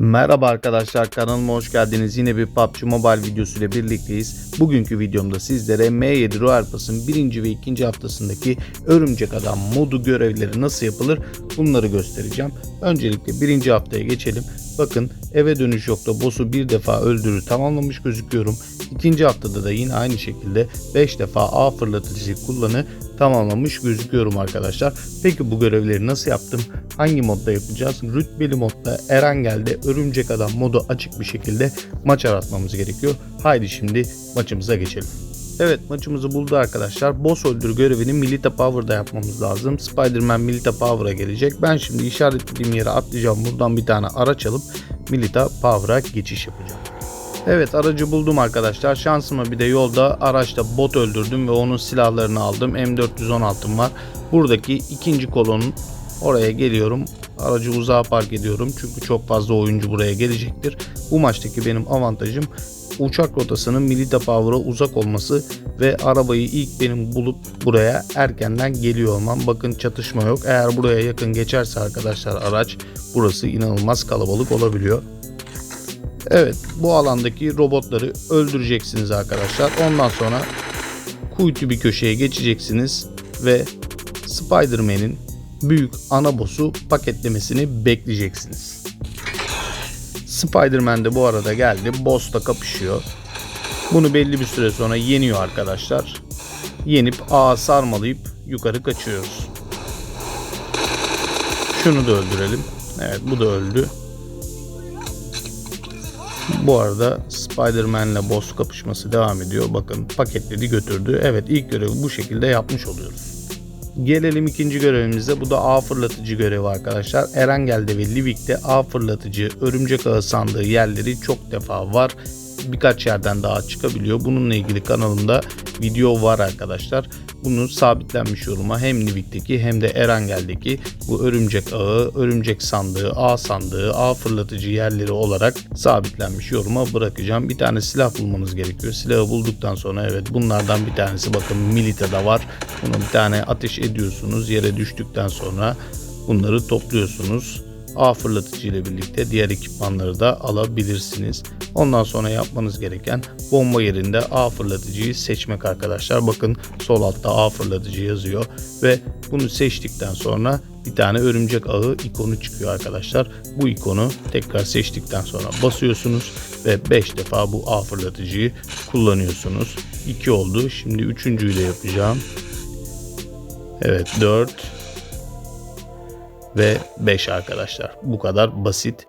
Merhaba arkadaşlar kanalıma hoş geldiniz. Yine bir PUBG Mobile videosu ile birlikteyiz. Bugünkü videomda sizlere M7 Royal Pass'ın 1. ve 2. haftasındaki Örümcek Adam modu görevleri nasıl yapılır bunları göstereceğim. Öncelikle 1. haftaya geçelim. Bakın eve dönüş yokta boss'u bir defa öldürür tamamlamış gözüküyorum. İkinci haftada da yine aynı şekilde 5 defa A fırlatıcı kullanı tamamlamış gözüküyorum arkadaşlar. Peki bu görevleri nasıl yaptım? Hangi modda yapacağız? Rütbeli modda Erangel'de Örümcek Adam modu açık bir şekilde maç aratmamız gerekiyor. Haydi şimdi maçımıza geçelim. Evet maçımızı buldu arkadaşlar. Boss öldür görevini Milita Power'da yapmamız lazım. Spider-Man Milita Power'a gelecek. Ben şimdi işaretlediğim yere atlayacağım. Buradan bir tane araç alıp Milita Power'a geçiş yapacağım. Evet aracı buldum arkadaşlar. Şansıma bir de yolda araçta bot öldürdüm ve onun silahlarını aldım. M416'm var. Buradaki ikinci kolonun oraya geliyorum. Aracı uzağa park ediyorum. Çünkü çok fazla oyuncu buraya gelecektir. Bu maçtaki benim avantajım uçak rotasının Milita Power'a uzak olması ve arabayı ilk benim bulup buraya erkenden geliyor olmam. Bakın çatışma yok. Eğer buraya yakın geçerse arkadaşlar araç burası inanılmaz kalabalık olabiliyor. Evet bu alandaki robotları öldüreceksiniz arkadaşlar. Ondan sonra kuytu bir köşeye geçeceksiniz ve Spider-Man'in büyük ana boss'u paketlemesini bekleyeceksiniz. Spider-Man de bu arada geldi. Boss'la kapışıyor. Bunu belli bir süre sonra yeniyor arkadaşlar. Yenip ağa sarmalayıp yukarı kaçıyoruz. Şunu da öldürelim. Evet bu da öldü. Bu arada Spider-Man'le boss kapışması devam ediyor. Bakın paketledi götürdü. Evet ilk görevi bu şekilde yapmış oluyoruz. Gelelim ikinci görevimize. Bu da ağ fırlatıcı görevi arkadaşlar. Erangel'de ve Livik'te ağ fırlatıcı, örümcek ağı sandığı yerleri çok defa var. Birkaç yerden daha çıkabiliyor. Bununla ilgili kanalımda video var arkadaşlar. Bunu sabitlenmiş yoruma hem Livik'teki hem de Erangel'deki bu örümcek ağı, örümcek sandığı, ağ sandığı, ağ fırlatıcı yerleri olarak sabitlenmiş yoruma bırakacağım. Bir tane silah bulmanız gerekiyor. Silahı bulduktan sonra evet bunlardan bir tanesi bakın Milita'da var. Bunu bir tane ateş ediyorsunuz. Yere düştükten sonra bunları topluyorsunuz. Ağ fırlatıcı ile birlikte diğer ekipmanları da alabilirsiniz. Ondan sonra yapmanız gereken bomba yerinde ağ fırlatıcıyı seçmek arkadaşlar. Bakın sol altta ağ fırlatıcı yazıyor ve bunu seçtikten sonra bir tane örümcek ağı ikonu çıkıyor arkadaşlar. Bu ikonu tekrar seçtikten sonra basıyorsunuz ve 5 defa bu ağ fırlatıcıyı kullanıyorsunuz. 2 oldu. Şimdi üçüncüyü de yapacağım. Evet 4 ve 5 arkadaşlar. Bu kadar basit.